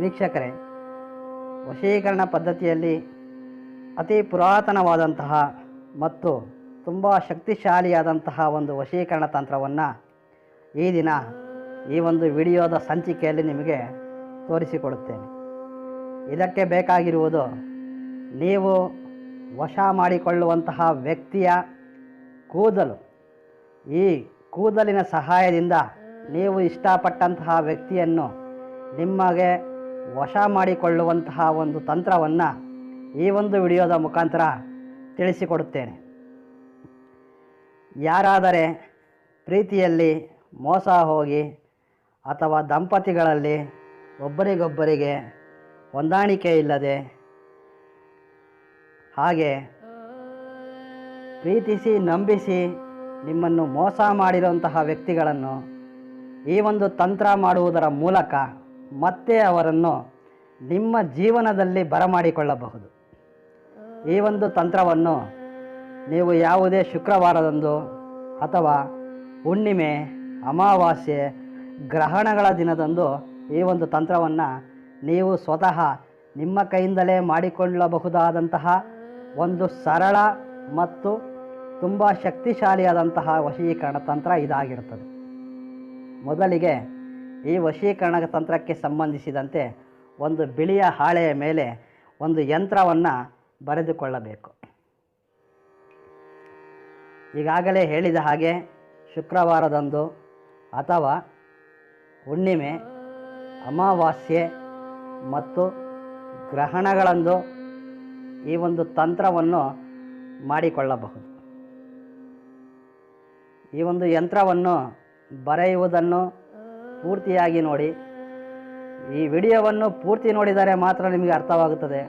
ವೀಕ್ಷಕರೇ, ವಶೀಕರಣ ಪದ್ಧತಿಯಲ್ಲಿ ಅತಿ ಪುರಾತನವಾದಂತಹ ಮತ್ತು ತುಂಬ ಶಕ್ತಿಶಾಲಿಯಾದಂತಹ ಒಂದು ವಶೀಕರಣ ತಂತ್ರವನ್ನು ಈ ದಿನ ಈ ಒಂದು ವಿಡಿಯೋದ ಸಂಚಿಕೆಯಲ್ಲಿ ನಿಮಗೆ ತೋರಿಸಿಕೊಡುತ್ತೇನೆ. ಇದಕ್ಕೆ ಬೇಕಾಗಿರುವುದು ನೀವು ವಶ ಮಾಡಿಕೊಳ್ಳುವಂತಹ ವ್ಯಕ್ತಿಯ ಕೂದಲು. ಈ ಕೂದಲಿನ ಸಹಾಯದಿಂದ ನೀವು ಇಷ್ಟಪಟ್ಟಂತಹ ವ್ಯಕ್ತಿಯನ್ನು ನಿಮಗೆ ವಶ ಮಾಡಿಕೊಳ್ಳುವಂತಹ ಒಂದು ತಂತ್ರವನ್ನು ಈ ಒಂದು ವಿಡಿಯೋದ ಮುಖಾಂತರ ತಿಳಿಸಿಕೊಡುತ್ತೇನೆ. ಯಾರಾದರೆ ಪ್ರೀತಿಯಲ್ಲಿ ಮೋಸ ಹೋಗಿ ಅಥವಾ ದಂಪತಿಗಳಲ್ಲಿ ಒಬ್ಬರಿಗೊಬ್ಬರಿಗೆ ಹೊಂದಾಣಿಕೆ ಇಲ್ಲದೆ ಹಾಗೆ ಪ್ರೀತಿಸಿ ನಂಬಿಸಿ ನಿಮ್ಮನ್ನು ಮೋಸ ಮಾಡಿರುವಂತಹ ವ್ಯಕ್ತಿಗಳನ್ನು ಈ ಒಂದು ತಂತ್ರ ಮಾಡುವುದರ ಮೂಲಕ ಮತ್ತೆ ಅವರನ್ನು ನಿಮ್ಮ ಜೀವನದಲ್ಲಿ ಬರಮಾಡಿಕೊಳ್ಳಬಹುದು. ಈ ಒಂದು ತಂತ್ರವನ್ನು ನೀವು ಯಾವುದೇ ಶುಕ್ರವಾರದಂದು ಅಥವಾ ಹುಣ್ಣಿಮೆ, ಅಮಾವಾಸ್ಯೆ, ಗ್ರಹಣಗಳ ದಿನದಂದು ಈ ಒಂದು ತಂತ್ರವನ್ನು ನೀವು ಸ್ವತಃ ನಿಮ್ಮ ಕೈಯಿಂದಲೇ ಮಾಡಿಕೊಳ್ಳಬಹುದಾದಂತಹ ಒಂದು ಸರಳ ಮತ್ತು ತುಂಬ ಶಕ್ತಿಶಾಲಿಯಾದಂತಹ ವಶೀಕರಣ ತಂತ್ರ ಇದಾಗಿರುತ್ತದೆ. ಮೊದಲಿಗೆ ಈ ವಶೀಕರಣ ತಂತ್ರಕ್ಕೆ ಸಂಬಂಧಿಸಿದಂತೆ ಒಂದು ಬಿಳಿಯ ಹಾಳೆಯ ಮೇಲೆ ಒಂದು ಯಂತ್ರವನ್ನು ಬರೆದುಕೊಳ್ಳಬೇಕು. ಈಗಾಗಲೇ ಹೇಳಿದ ಹಾಗೆ ಶುಕ್ರವಾರದಂದು ಅಥವಾ ಹುಣ್ಣಿಮೆ, ಅಮಾವಾಸ್ಯೆ ಮತ್ತು ಗ್ರಹಣಗಳಂದು ಈ ಒಂದು ತಂತ್ರವನ್ನು ಮಾಡಿಕೊಳ್ಳಬಹುದು. ಈ ಒಂದು ಯಂತ್ರವನ್ನು ಬರೆಯುವುದನ್ನು ಪೂರ್ತಿಯಾಗಿ ನೋಡಿ. ಈ ವಿಡಿಯೋವನ್ನು ಪೂರ್ತಿ ನೋಡಿದರೆ ಮಾತ್ರ ನಿಮಗೆ ಅರ್ಥವಾಗುತ್ತದೆ.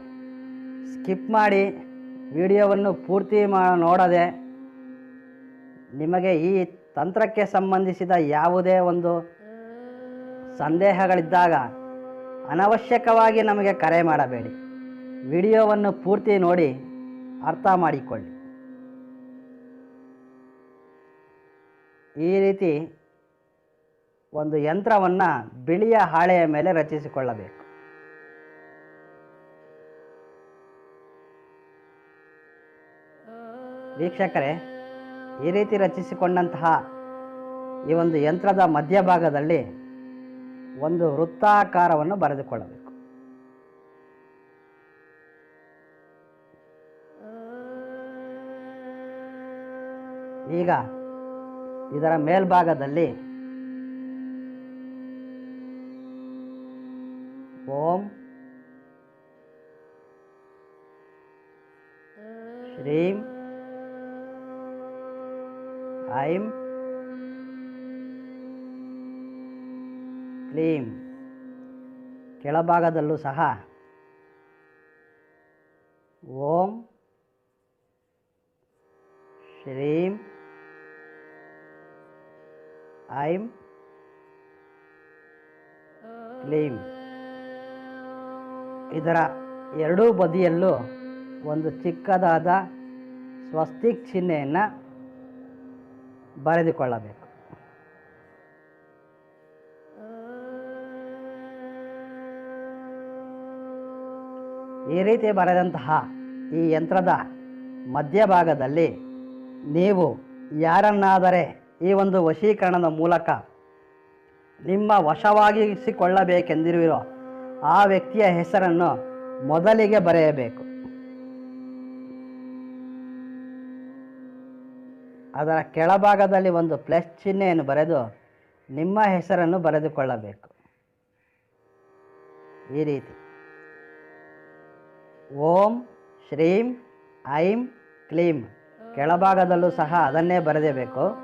ಸ್ಕಿಪ್ ಮಾಡಿ ವಿಡಿಯೋವನ್ನು ಪೂರ್ತಿ ಮಾ ನೋಡದೆ ನಿಮಗೆ ಈ ತಂತ್ರಕ್ಕೆ ಸಂಬಂಧಿಸಿದ ಯಾವುದೇ ಒಂದು ಸಂದೇಹಗಳಿದ್ದಾಗ ಅನವಶ್ಯಕವಾಗಿ ನಮಗೆ ಕರೆ ಮಾಡಬೇಡಿ. ವಿಡಿಯೋವನ್ನು ಪೂರ್ತಿ ನೋಡಿ ಅರ್ಥ ಮಾಡಿಕೊಳ್ಳಿ. ಈ ರೀತಿ ಒಂದು ಯಂತ್ರವನ್ನು ಬಿಳಿಯ ಹಾಳೆಯ ಮೇಲೆ ರಚಿಸಿಕೊಳ್ಳಬೇಕು. ವೀಕ್ಷಕರೇ, ಈ ರೀತಿ ರಚಿಸಿಕೊಂಡಂತಹ ಈ ಒಂದು ಯಂತ್ರದ ಮಧ್ಯಭಾಗದಲ್ಲಿ ಒಂದು ವೃತ್ತಾಕಾರವನ್ನು ಬರೆದುಕೊಳ್ಳಬೇಕು. ಈಗ ಇದರ ಮೇಲ್ಭಾಗದಲ್ಲಿ ಓಂ ಶ್ರೀಂ ಐಂ ಕ್ಲೀಂ ಕೆಳಭಾಗದಲ್ಲೂ ಸಹ ಓಂ ಶ್ರೀಂ ಐಂ ಕ್ಲೀಂ ಇದರ ಎರಡೂ ಬದಿಯಲ್ಲೂ ಒಂದು ಚಿಕ್ಕದಾದ ಸ್ವಸ್ತಿಕ್ ಚಿಹ್ನೆಯನ್ನು ಬರೆದುಕೊಳ್ಳಬೇಕು. ಈ ರೀತಿ ಬರೆದಂತಹ ಈ ಯಂತ್ರದ ಮಧ್ಯಭಾಗದಲ್ಲಿ ನೀವು ಯಾರನ್ನಾದರೆ ಈ ಒಂದು ವಶೀಕರಣದ ಮೂಲಕ ನಿಮ್ಮ ವಶವಾಗಿಸಿಕೊಳ್ಳಬೇಕೆಂದಿರುವಿರೋ ಆ ವ್ಯಕ್ತಿಯ ಹೆಸರನ್ನು ಮೊದಲಿಗೆ ಬರೆಯಬೇಕು. ಅದರ ಕೆಳಭಾಗದಲ್ಲಿ ಒಂದು ಪ್ಲಸ್ ಚಿಹ್ನೆಯನ್ನು ಬರೆದು ನಿಮ್ಮ ಹೆಸರನ್ನು ಬರೆದುಕೊಳ್ಳಬೇಕು. ಈ ರೀತಿ. ಓಂ ಶ್ರೀಂ ಐಂ ಕ್ಲೀಂ. ಕೆಳಭಾಗದಲ್ಲೂ ಸಹ ಅದನ್ನೇ ಬರೆದೇಬೇಕು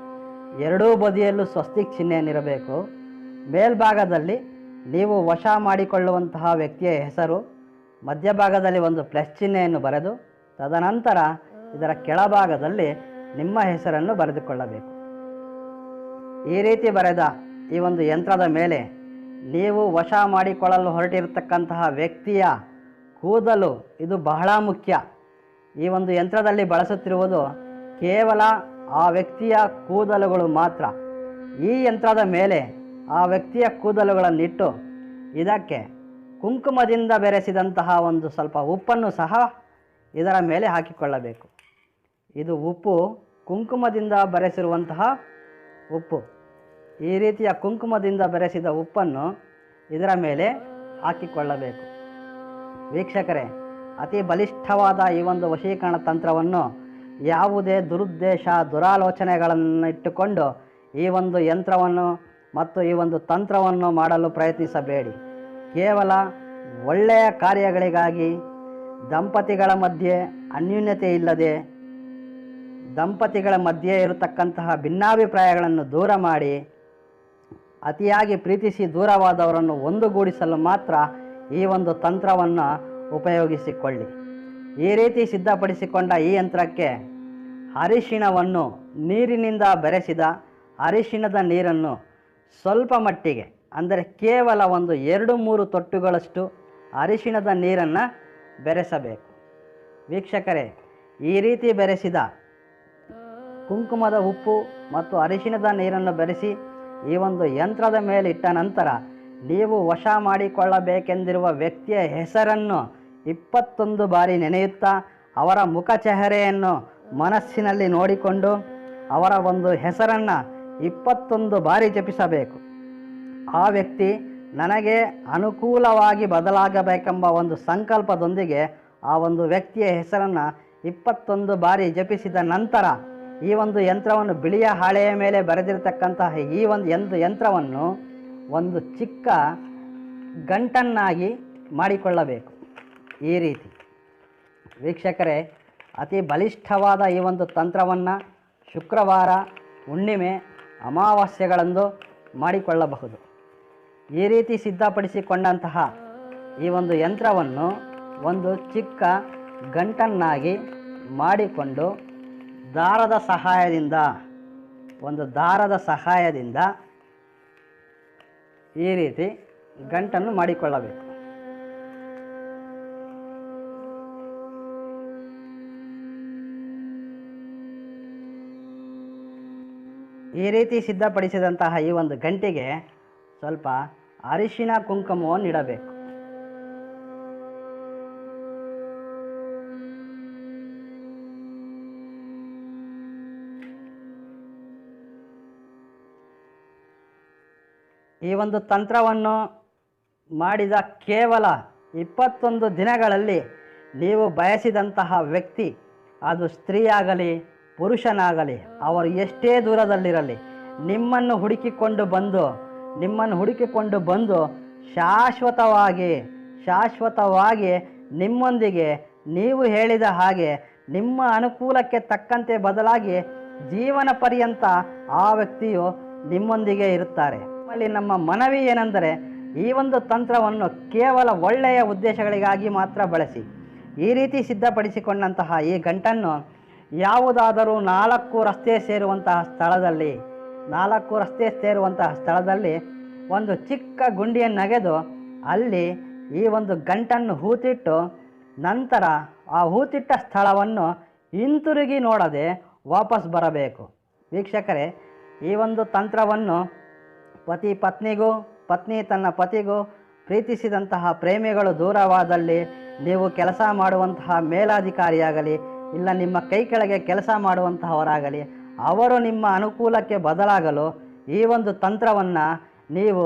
ಎರಡೂ ಬದಿಯಲ್ಲೂ ಸ್ವಸ್ತಿಕ್ ಚಿಹ್ನೆಯನ್ನಿರಬೇಕು. ಮೇಲ್ಭಾಗದಲ್ಲಿ ನೀವು ವಶ ಮಾಡಿಕೊಳ್ಳುವಂತಹ ವ್ಯಕ್ತಿಯ ಹೆಸರು ಮಧ್ಯಭಾಗದಲ್ಲಿ ಒಂದು ಪ್ಲಸ್ ಚಿಹ್ನೆಯನ್ನು ಬರೆದು ತದನಂತರ ಇದರ ಕೆಳಭಾಗದಲ್ಲಿ ನಿಮ್ಮ ಹೆಸರನ್ನು ಬರೆದುಕೊಳ್ಳಬೇಕು. ಈ ರೀತಿ ಬರೆದ ಈ ಒಂದು ಯಂತ್ರದ ಮೇಲೆ ನೀವು ವಶ ಮಾಡಿಕೊಳ್ಳಲು ಹೊರಟಿರತಕ್ಕಂತಹ ವ್ಯಕ್ತಿಯ ಕೂದಲು ಇದು ಬಹಳ ಮುಖ್ಯ. ಈ ಒಂದು ಯಂತ್ರದಲ್ಲಿ ಬಳಸುತ್ತಿರುವುದು ಕೇವಲ ಆ ವ್ಯಕ್ತಿಯ ಕೂದಲುಗಳು ಮಾತ್ರ. ಈ ಯಂತ್ರದ ಮೇಲೆ ಆ ವ್ಯಕ್ತಿಯ ಕೂದಲುಗಳನ್ನಿಟ್ಟು ಇದಕ್ಕೆ ಕುಂಕುಮದಿಂದ ಬೆರೆಸಿದಂತಹ ಒಂದು ಸ್ವಲ್ಪ ಉಪ್ಪನ್ನು ಸಹ ಇದರ ಮೇಲೆ ಹಾಕಿಕೊಳ್ಳಬೇಕು. ಇದು ಉಪ್ಪು ಕುಂಕುಮದಿಂದ ಬೆರೆಸಿರುವಂತಹ ಉಪ್ಪು. ಈ ರೀತಿಯ ಕುಂಕುಮದಿಂದ ಬೆರೆಸಿದ ಉಪ್ಪನ್ನು ಇದರ ಮೇಲೆ ಹಾಕಿಕೊಳ್ಳಬೇಕು. ವೀಕ್ಷಕರೇ, ಅತಿ ಬಲಿಷ್ಠವಾದ ಈ ಒಂದು ವಶೀಕರಣ ತಂತ್ರವನ್ನು ಯಾವುದೇ ದುರುದ್ದೇಶ ದುರಾಲೋಚನೆಗಳನ್ನು ಇಟ್ಟುಕೊಂಡು ಈ ಒಂದು ಯಂತ್ರವನ್ನು ಮತ್ತು ಈ ಒಂದು ತಂತ್ರವನ್ನು ಮಾಡಲು ಪ್ರಯತ್ನಿಸಬೇಡಿ. ಕೇವಲ ಒಳ್ಳೆಯ ಕಾರ್ಯಗಳಿಗಾಗಿ ದಂಪತಿಗಳ ಮಧ್ಯೆ ಅನ್ಯೂನ್ಯತೆ ಇಲ್ಲದೆ ದಂಪತಿಗಳ ಮಧ್ಯೆ ಇರತಕ್ಕಂತಹ ಭಿನ್ನಾಭಿಪ್ರಾಯಗಳನ್ನು ದೂರ ಮಾಡಿ, ಅತಿಯಾಗಿ ಪ್ರೀತಿಸಿ ದೂರವಾದವರನ್ನು ಒಂದುಗೂಡಿಸಲು ಮಾತ್ರ ಈ ಒಂದು ತಂತ್ರವನ್ನು ಉಪಯೋಗಿಸಿಕೊಳ್ಳಿ. ಈ ರೀತಿ ಸಿದ್ಧಪಡಿಸಿಕೊಂಡ ಈ ಯಂತ್ರಕ್ಕೆ ಅರಿಶಿಣವನ್ನು ನೀರಿನಿಂದ ಬೆರೆಸಿದ ಅರಿಶಿಣದ ನೀರನ್ನು ಸ್ವಲ್ಪ ಮಟ್ಟಿಗೆ, ಅಂದರೆ ಕೇವಲ ಒಂದು ಎರಡು ಮೂರು ತೊಟ್ಟುಗಳಷ್ಟು ಅರಿಶಿಣದ ನೀರನ್ನು ಬೆರೆಸಬೇಕು. ವೀಕ್ಷಕರೇ, ಈ ರೀತಿ ಬೆರೆಸಿದ ಕುಂಕುಮದ ಉಪ್ಪು ಮತ್ತು ಅರಿಶಿಣದ ನೀರನ್ನು ಬೆರೆಸಿ ಈ ಒಂದು ಯಂತ್ರದ ಮೇಲೆ ಇಟ್ಟ ನಂತರ ನೀವು ವಶ ಮಾಡಿಕೊಳ್ಳಬೇಕೆಂದಿರುವ ವ್ಯಕ್ತಿಯ ಹೆಸರನ್ನು ಇಪ್ಪತ್ತೊಂದು ಬಾರಿ ನೆನೆಯುತ್ತಾ ಅವರ ಮುಖ ಚೆಹರೆಯನ್ನು ಮನಸ್ಸಿನಲ್ಲಿ ನೋಡಿಕೊಂಡು ಅವರ ಒಂದು ಹೆಸರನ್ನು ಇಪ್ಪತ್ತೊಂದು ಬಾರಿ ಜಪಿಸಬೇಕು. ಆ ವ್ಯಕ್ತಿ ನನಗೆ ಅನುಕೂಲವಾಗಿ ಬದಲಾಗಬೇಕೆಂಬ ಒಂದು ಸಂಕಲ್ಪದೊಂದಿಗೆ ಆ ಒಂದು ವ್ಯಕ್ತಿಯ ಹೆಸರನ್ನು ಇಪ್ಪತ್ತೊಂದು ಬಾರಿ ಜಪಿಸಿದ ನಂತರ ಈ ಒಂದು ಯಂತ್ರವನ್ನು ಬಿಳಿಯ ಹಾಳೆಯ ಮೇಲೆ ಬರೆದಿರತಕ್ಕಂತಹ ಈ ಒಂದು ಎಂದು ಯಂತ್ರವನ್ನು ಒಂದು ಚಿಕ್ಕ ಗಂಟನ್ನಾಗಿ ಮಾಡಿಕೊಳ್ಳಬೇಕು. ಈ ರೀತಿ. ವೀಕ್ಷಕರೇ, ಅತಿ ಬಲಿಷ್ಠವಾದ ಈ ಒಂದು ತಂತ್ರವನ್ನು ಶುಕ್ರವಾರ, ಹುಣ್ಣಿಮೆ ಅಮಾವಾಸ್ಯೆಗಳಂದು ಮಾಡಿಕೊಳ್ಳಬಹುದು. ಈ ರೀತಿ ಸಿದ್ಧಪಡಿಸಿಕೊಂಡಂತಹ ಈ ಒಂದು ಯಂತ್ರವನ್ನು ಒಂದು ಚಿಕ್ಕ ಗಂಟನ್ನಾಗಿ ಮಾಡಿಕೊಂಡು ದಾರದ ಸಹಾಯದಿಂದ, ಒಂದು ದಾರದ ಸಹಾಯದಿಂದ ಈ ರೀತಿ ಗಂಟನ್ನು ಮಾಡಿಕೊಳ್ಳಬೇಕು. ಈ ರೀತಿ ಸಿದ್ಧಪಡಿಸಿದಂತಹ ಈ ಒಂದು ಗಂಟೆಗೆ ಸ್ವಲ್ಪ ಅರಿಶಿನ ಕುಂಕುಮವನ್ನು ಇಡಬೇಕು ಈ ಒಂದು ತಂತ್ರವನ್ನು ಮಾಡಿದ ಕೇವಲ ಇಪ್ಪತ್ತೊಂದು ದಿನಗಳಲ್ಲಿ ನೀವು ಬಯಸಿದಂತಹ ವ್ಯಕ್ತಿ, ಅದು ಸ್ತ್ರೀಯಾಗಲಿ ಪುರುಷನಾಗಲಿ, ಅವರು ಎಷ್ಟೇ ದೂರದಲ್ಲಿರಲಿ, ನಿಮ್ಮನ್ನು ಹುಡುಕಿಕೊಂಡು ಬಂದು, ನಿಮ್ಮನ್ನು ಹುಡುಕಿಕೊಂಡು ಬಂದು ಶಾಶ್ವತವಾಗಿ ಶಾಶ್ವತವಾಗಿ ನಿಮ್ಮೊಂದಿಗೆ ನೀವು ಹೇಳಿದ ಹಾಗೆ ನಿಮ್ಮ ಅನುಕೂಲಕ್ಕೆ ತಕ್ಕಂತೆ ಬದಲಾಗಿ ಜೀವನ ಪರ್ಯಂತ ಆ ವ್ಯಕ್ತಿಯು ನಿಮ್ಮೊಂದಿಗೆ ಇರುತ್ತಾರೆ. ಅಲ್ಲಿ ನಮ್ಮ ಮನವಿ ಏನೆಂದರೆ, ಈ ಒಂದು ತಂತ್ರವನ್ನು ಕೇವಲ ಒಳ್ಳೆಯ ಉದ್ದೇಶಗಳಿಗಾಗಿ ಮಾತ್ರ ಬಳಸಿ. ಈ ರೀತಿ ಸಿದ್ಧಪಡಿಸಿಕೊಂಡಂತಹ ಈ ಗಂಟನ್ನು ಯಾವುದಾದರೂ ನಾಲ್ಕು ರಸ್ತೆ ಸೇರುವಂತಹ ಸ್ಥಳದಲ್ಲಿ, ನಾಲ್ಕು ರಸ್ತೆ ಸೇರುವಂತಹ ಸ್ಥಳದಲ್ಲಿ ಒಂದು ಚಿಕ್ಕ ಗುಂಡಿಯನ್ನು ನೆಗೆದು ಅಲ್ಲಿ ಈ ಒಂದು ಗಂಟನ್ನು ಹೂತಿಟ್ಟು ನಂತರ ಆ ಹೂತಿಟ್ಟ ಸ್ಥಳವನ್ನು ಹಿಂತಿರುಗಿ ನೋಡದೆ ವಾಪಸ್ ಬರಬೇಕು. ವೀಕ್ಷಕರೇ, ಈ ಒಂದು ತಂತ್ರವನ್ನು ಪತಿ ಪತ್ನಿಗೂ, ಪತ್ನಿ ತನ್ನ ಪತಿಗೂ ಪ್ರೀತಿಸಿದಂತಹ ಪ್ರೇಮಿಗಳು ದೂರವಾದಲ್ಲಿ ನೀವು ಕೆಲಸ ಮಾಡುವಂತಹ ಮೇಲಾಧಿಕಾರಿಯಾಗಲಿ ಇಲ್ಲ, ನಿಮ್ಮ ಕೈ ಕೆಳಗೆ ಕೆಲಸ ಮಾಡುವಂತಹವರಾಗಲಿ, ಅವರು ನಿಮ್ಮ ಅನುಕೂಲಕ್ಕೆ ಬದಲಾಗಲು ಈ ಒಂದು ತಂತ್ರವನ್ನು ನೀವು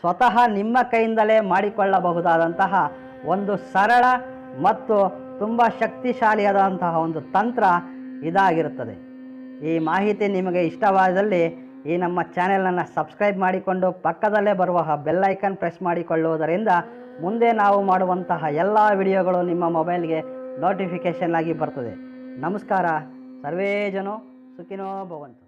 ಸ್ವತಃ ನಿಮ್ಮ ಕೈಯಿಂದಲೇ ಮಾಡಿಕೊಳ್ಳಬಹುದಾದಂತಹ ಒಂದು ಸರಳ ಮತ್ತು ತುಂಬ ಶಕ್ತಿಶಾಲಿಯಾದಂತಹ ಒಂದು ತಂತ್ರ ಇದಾಗಿರುತ್ತದೆ. ಈ ಮಾಹಿತಿ ನಿಮಗೆ ಇಷ್ಟವಾದಲ್ಲಿ ಈ ನಮ್ಮ ಚಾನೆಲನ್ನು ಸಬ್ಸ್ಕ್ರೈಬ್ ಮಾಡಿಕೊಂಡು ಪಕ್ಕದಲ್ಲೇ ಬರುವ ಬೆಲ್ ಐಕನ್ ಪ್ರೆಸ್ ಮಾಡಿಕೊಳ್ಳುವುದರಿಂದ ಮುಂದೆ ನಾವು ಮಾಡುವಂತಹ ಎಲ್ಲ ವಿಡಿಯೋಗಳು ನಿಮ್ಮ ಮೊಬೈಲ್ಗೆ ನೋಟಿಫಿಕೇಷನ್ ಆಗಿ ಬರ್ತದೆ. ನಮಸ್ಕಾರ. ಸರ್ವೇ ಜನೋ ಸುಖಿನೋ ಭವಂತು.